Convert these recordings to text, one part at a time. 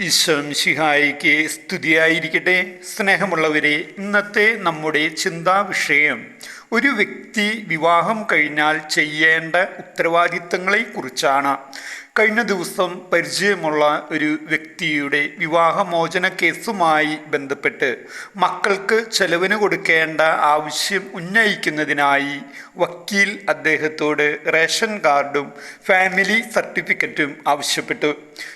ഈശ്വംശിഹായിക്ക് സ്തുതിയായിരിക്കട്ടെ. സ്നേഹമുള്ളവരെ ഇന്നത്തെ നമ്മുടെ ചിന്താ വിഷയം ഒരു വ്യക്തി വിവാഹം കഴിഞ്ഞാൽ ചെയ്യേണ്ട ഉത്തരവാദിത്തങ്ങളെക്കുറിച്ചാണ്. കഴിഞ്ഞ ദിവസം പരിചയമുള്ള ഒരു വ്യക്തിയുടെ വിവാഹമോചന കേസുമായി ബന്ധപ്പെട്ട് മക്കൾക്ക് ചെലവിന് കൊടുക്കേണ്ട ആവശ്യം ഉന്നയിക്കുന്നതിനായി വക്കീൽ അദ്ദേഹത്തോട് റേഷൻ കാർഡും ഫാമിലി സർട്ടിഫിക്കറ്റും ആവശ്യപ്പെട്ടു.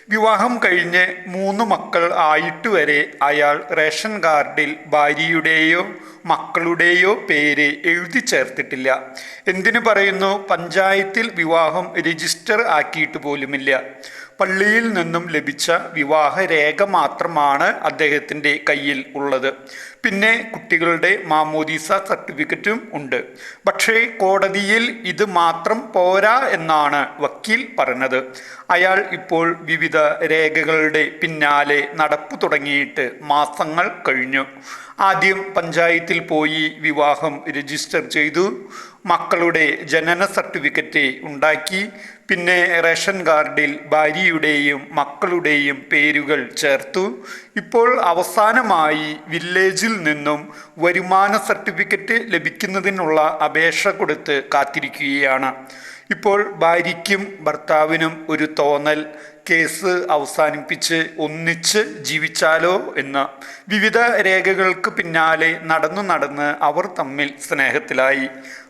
വിവാഹം കഴിഞ്ഞ് മൂന്ന് മക്കൾ ആയിട്ട് വരെ അയാൾ റേഷൻ കാർഡിൽ ഭാര്യയുടെയോ മക്കളുടെയോ പേര് എഴുതി ചേർത്തിട്ടില്ല. എന്തിനു പറയുന്നു? പഞ്ചായത്തിൽ വിവാഹം രജിസ്റ്റർ ആക്കിയിട്ട് പോലുമില്ല. പള്ളിയിൽ നിന്നും ലഭിച്ച വിവാഹ രേഖ മാത്രമാണ് അദ്ദേഹത്തിന്റെ കയ്യിൽ ഉള്ളത്. പിന്നെ കുട്ടികളുടെ മാമോദീസ സർട്ടിഫിക്കറ്റും ഉണ്ട്. പക്ഷേ കോടതിയിൽ ഇത് മാത്രം പോരാ എന്നാണ് വക്കീൽ പറഞ്ഞത്. അയാൾ ഇപ്പോൾ വിവിധ രേഖകളുടെ പിന്നാലെ നടപ്പ് തുടങ്ങിയിട്ട് മാസങ്ങൾ കഴിഞ്ഞു. ആദ്യം പഞ്ചായത്തിൽ പോയി വിവാഹം രജിസ്റ്റർ ചെയ്തു. മക്കളുടെ ജനന സർട്ടിഫിക്കറ്റ് ഉണ്ടാക്കി. പിന്നെ റേഷൻ കാർഡിൽ ഭാര്യയുടെയും മക്കളുടെയും പേരുകൾ ചേർത്തു. ഇപ്പോൾ അവസാനമായി വില്ലേജിൽ നിന്നും വരുമാന സർട്ടിഫിക്കറ്റ് ലഭിക്കുന്നതിനുള്ള അപേക്ഷ കൊടുത്ത് കാത്തിരിക്കുകയാണ്. ഇപ്പോൾ ഭാര്യയ്ക്കും ഭർത്താവിനും ഒരു തോന്നൽ. കേസ് അവസാനിപ്പിച്ച് ഒന്നിച്ച് ജീവിച്ചാലോ എന്ന്. വിവിധ രേഖകൾക്ക് പിന്നാലെ നടന്നു നടന്ന് അവർ തമ്മിൽ സ്നേഹത്തിലായി.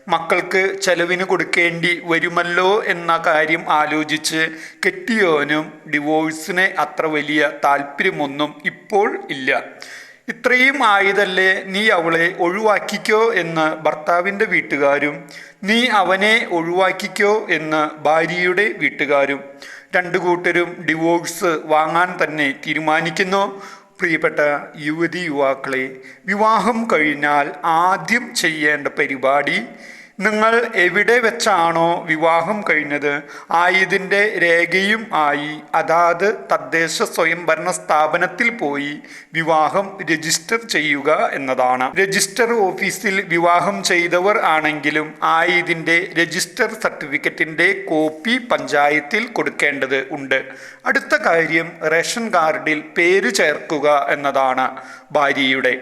മക്കൾക്ക് ചെലവിന് കൊടുക്കേണ്ടി വരുമല്ലോ എന്ന കാര്യം ആലോചിച്ച് കെട്ടിയോനും ഡിവോഴ്സിനെ അത്ര വലിയ താല്പര്യമൊന്നും ഇപ്പോൾ ഇല്ല. ഇത്രയും ആയതല്ലേ നീ അവളെ ഒഴിവാക്കിക്കോ എന്ന് ഭർത്താവിന്റെ വീട്ടുകാരും നീ അവനെ ഒഴിവാക്കിക്കോ എന്ന് ഭാര്യയുടെ വീട്ടുകാരും രണ്ടു കൂട്ടരും ഡിവോഴ്സ് വാങ്ങാൻ തന്നെ തീരുമാനിക്കുന്നു. പ്രിയപ്പെട്ട യുവതി യുവാക്കളെ വിവാഹം കഴിഞ്ഞാൽ ആദ്യം ചെയ്യേണ്ട പരിപാടി നിങ്ങൾ എവിടെ വെച്ചാണോ വിവാഹം കഴിഞ്ഞത് ആയതിന്റെ രേഖയും ആയി. അതാത് തദ്ദേശ സ്വയംഭരണ സ്ഥാപനത്തിൽ പോയി വിവാഹം രജിസ്റ്റർ ചെയ്യുക എന്നതാണ്. രജിസ്റ്റർ ഓഫീസിൽ വിവാഹം ചെയ്തവർ ആണെങ്കിലും ആയതിന്റെ രജിസ്റ്റർ സർട്ടിഫിക്കറ്റിന്റെ കോപ്പി പഞ്ചായത്തിൽ കൊടുക്കേണ്ടത് ഉണ്ട്. അടുത്ത കാര്യം റേഷൻ കാർഡിൽ പേര് ചേർക്കുക എന്നതാണ് ഭാര്യയുടെ.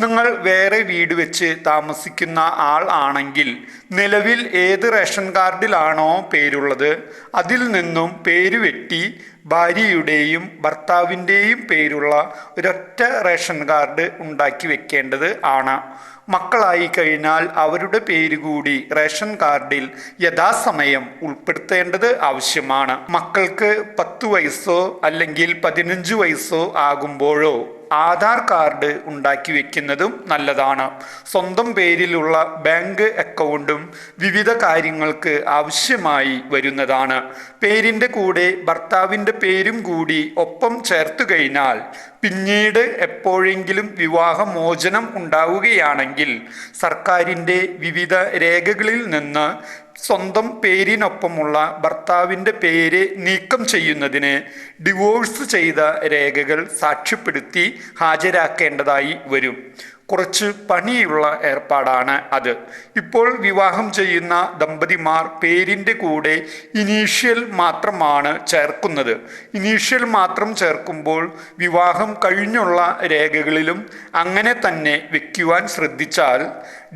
നിങ്ങൾ വേറെ വീട് വെച്ച് താമസിക്കുന്ന ആൾ ആണെങ്കിൽ നിലവിൽ ഏത് റേഷൻ കാർഡിലാണോ പേരുള്ളത്? അതിൽ നിന്നും പേര് വെട്ടി ഭാര്യയുടെയും ഭർത്താവിന്റെയും പേരുള്ള ഒരൊറ്റ റേഷൻ കാർഡ് ഉണ്ടാക്കി വെക്കേണ്ടത് ആണ്. മക്കളായി കഴിഞ്ഞാൽ അവരുടെ പേര് കൂടി റേഷൻ കാർഡിൽ യഥാസമയം ഉൾപ്പെടുത്തേണ്ടത് ആവശ്യമാണ്. മക്കൾക്ക് പത്ത് വയസ്സോ അല്ലെങ്കിൽ പതിനഞ്ച് വയസ്സോ ആകുമ്പോഴോ ആധാർ കാർഡ് ഉണ്ടാക്കി വെക്കുന്നതും നല്ലതാണ്. സ്വന്തം പേരിലുള്ള ബാങ്ക് അക്കൗണ്ടും വിവിധ കാര്യങ്ങൾക്ക് ആവശ്യമായി വരുന്നതാണ്. പേരിന്റെ കൂടെ ഭർത്താവിന്റെ പേരും കൂടി ഒപ്പം ചേർത്തു കഴിഞ്ഞാൽ പിന്നീട് എപ്പോഴെങ്കിലും വിവാഹമോചനം ഉണ്ടാവുകയാണെങ്കിൽ സർക്കാരിന്റെ വിവിധ രേഖകളിൽ നിന്ന് സ്വന്തം പേരിനൊപ്പമുള്ള ഭർത്താവിന്റെ പേര് നീക്കം ചെയ്യുന്നതിന് ഡിവോഴ്സ് ചെയ്ത രേഖകൾ സാക്ഷ്യപ്പെടുത്തി ഹാജരാക്കേണ്ടതായി വരും. കുറച്ച് പണിയുള്ള ഏർപ്പാടാണ് അത്. ഇപ്പോൾ വിവാഹം ചെയ്യുന്ന ദമ്പതിമാർ പേരിന്റെ കൂടെ ഇനീഷ്യൽ മാത്രമാണ് ചേർക്കുന്നത്. ഇനീഷ്യൽ മാത്രം ചേർക്കുമ്പോൾ വിവാഹം കഴിഞ്ഞുള്ള രേഖകളിലും അങ്ങനെ തന്നെ വെക്കുവാൻ ശ്രദ്ധിച്ചാൽ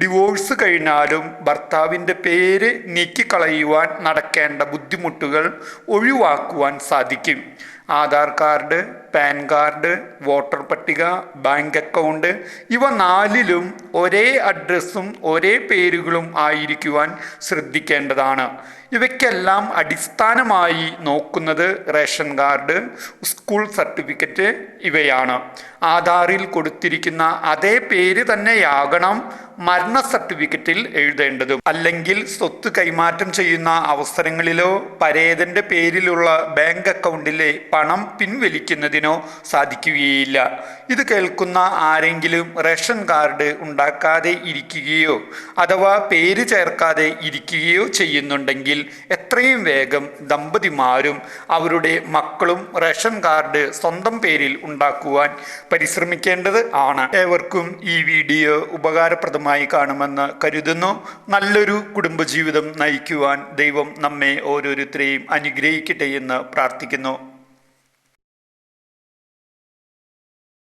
ഡിവോഴ്സ് കഴിഞ്ഞാലും ഭർത്താവിന്റെ പേര് നീക്കിക്കളയുവാൻ നടക്കേണ്ട ബുദ്ധിമുട്ടുകൾ ഒഴിവാക്കുവാൻ സാധിക്കും. Aadhaar card PAN card voter പട്ടിക ബാങ്ക് അക്കൗണ്ട് ഇവ നാലിലും ഒരേ അഡ്രസ്സും ഒരേ പേരുകളും ആയിരിക്കുവാൻ ശ്രദ്ധിക്കേണ്ടതാണ്. ഇവയ്ക്കെല്ലാം അടിസ്ഥാനമായി നോക്കുന്നത് റേഷൻ കാർഡ് സ്കൂൾ സർട്ടിഫിക്കറ്റ് ഇവയാണ്. ആധാറിൽ കൊടുത്തിരിക്കുന്ന അതേ പേര് തന്നെയാകണം മരണ സർട്ടിഫിക്കറ്റിൽ എഴുതേണ്ടതും. അല്ലെങ്കിൽ സ്വത്ത് കൈമാറ്റം ചെയ്യുന്ന അവസരങ്ങളിലോ പരേതന്റെ പേരിലുള്ള ബാങ്ക് അക്കൗണ്ടിലെ പണം പിൻവലിക്കുന്നതിനോ സാധിക്കുകയില്ല. ഇത് കേൾക്കുന്ന ആരെങ്കിലും റേഷൻ കാർഡ് ഉണ്ടാക്കാതെ ഇരിക്കുകയോ അഥവാ പേര് ചേർക്കാതെ ഇരിക്കുകയോ ചെയ്യുന്നുണ്ടെങ്കിൽ എത്രയും വേഗം ദമ്പതിമാരും അവരുടെ മക്കളും റേഷൻ കാർഡ് സ്വന്തം പേരിൽ ഉണ്ടാക്കുവാൻ പരിശ്രമിക്കേണ്ടത് ആണ്. ഏവർക്കും ഈ വീഡിയോ ഉപകാരപ്രദമായി കാണുമെന്ന് കരുതുന്നു. നല്ലൊരു കുടുംബജീവിതം നയിക്കുവാൻ ദൈവം നമ്മെ ഓരോരുത്തരെയും അനുഗ്രഹിക്കട്ടെ എന്ന് പ്രാർത്ഥിക്കുന്നു.